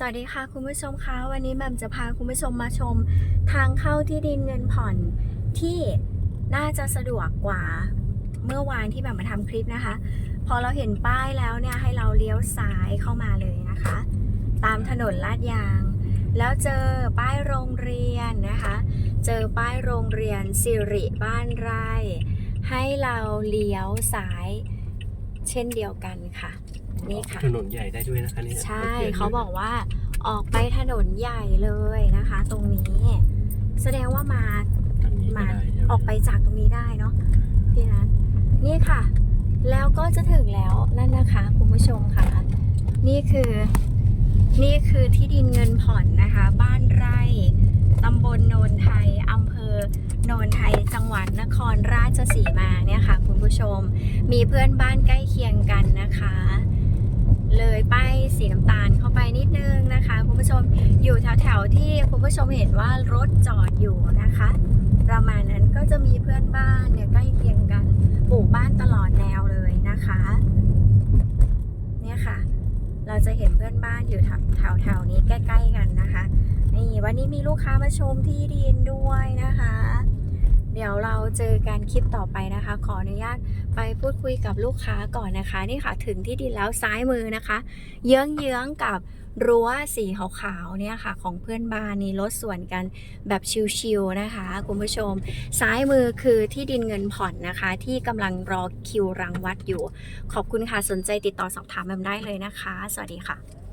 สวัสดีค่ะคุณผู้ชมคะวันนี้แมมจะพาคุณผู้ชมมาชม ทางเข้าที่ดินเงินผ่อนที่น่าจะสะดวกกว่าเมื่อวานที่แหม่มมาทำคลิปนะคะ พอเราเห็นป้ายแล้วเนี่ยให้เราเลี้ยวซ้ายเข้ามาเลยนะคะ ตามถนนลาดยาง แล้วเจอป้ายโรงเรียนนะคะ เจอป้ายโรงเรียนสิริบ้านไร่ให้เราเลี้ยวซ้าย เช่นเดียวกันค่ะ นี่ค่ะ ถนนใหญ่ได้ด้วยนะคะเนี่ยใช่ขียนเขาบอกว่าออกไปถนนใหญ่เลยนะคะ ตรงนี้ แสดงว่ามาทางนี้ก็มาได้ใช่หมออกไปจากตรงนี้ได้เนาะพี่นัทนี่ค่ะ แล้วก็จะถึงแล้วนั่นนะคะคุณผู้ชมค่ะ นี่คือนี่คือที่ดินเงินผ่อนนะคะ บ้านไร่ตำบลโนนไทยอำเภอโนนไทยจังหวัดนครราชสีมาเนี่ยค่ะ คุณผู้ชม มีเพื่อนบ้านใกล้เคียงกันนะคะ เลยป้ายสีน้ำตาลเข้าไปนิดนึงนะคะ คุณ ผู้ชมอยู่แถวๆที่คุณผู้ชมเห็นว่ารถจอดอยู่นะคะ ประมาณนั้นก็จะมีเพื่อนบ้านเนี่ยใกล้เคียงกันปลูกบ้านตลอดแนวเลยนะคะ เนี่ยค่ะ เราจะเห็นเพื่อนบ้านอยู่แถวแถวๆนี้ใกล้ ๆ กันนะคะนี่วันนี้มีลูกค้ามาชมที่ดินด้วยนะคะ เดี๋ยวเราเจอกันคลิปต่อไปนะคะ ขออนุญาตไปพูดคุยกับลูกค้าก่อนนะคะ นี่ค่ะถึงที่ดินแล้วซ้ายมือนะคะ เยื้องๆกับ รั้วสีขาวๆเนี่ยค่ะ ของเพื่อนบ้านนี่ลดส่วนกันแบบชิวๆนะคะ คุณผู้ชม ซ้ายมือคือที่ดินเงินผ่อนนะคะ ที่กำลังรอคิวรังวัดอยู่ ขอบคุณค่ะสนใจติดต่อสอบถามแอมได้เลยนะคะ สวัสดีค่ะ